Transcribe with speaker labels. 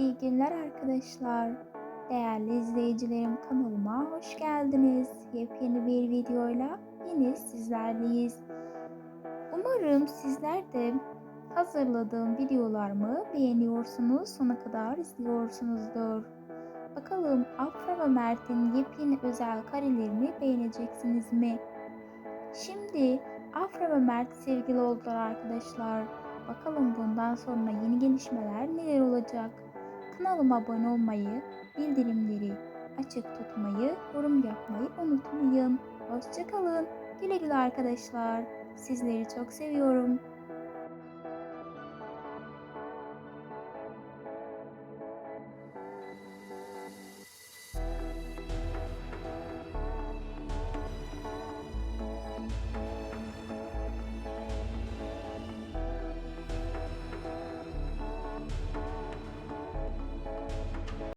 Speaker 1: İyi günler arkadaşlar. Değerli izleyicilerim kanalıma hoş geldiniz. Yepyeni bir videoyla yine sizlerleyiz. Umarım sizler de hazırladığım videolarımı beğeniyorsunuz, sona kadar izliyorsunuzdur. Bakalım Afra ve Mert'in yepyeni özel karelerini beğeneceksiniz mi? Şimdi Afra ve Mert sevgili oldular arkadaşlar. Bakalım bundan sonra yeni gelişmeler neler olacak? Kanalıma abone olmayı, bildirimleri açık tutmayı, yorum yapmayı unutmayın. Hoşçakalın. Güle güle arkadaşlar. Sizleri çok seviyorum.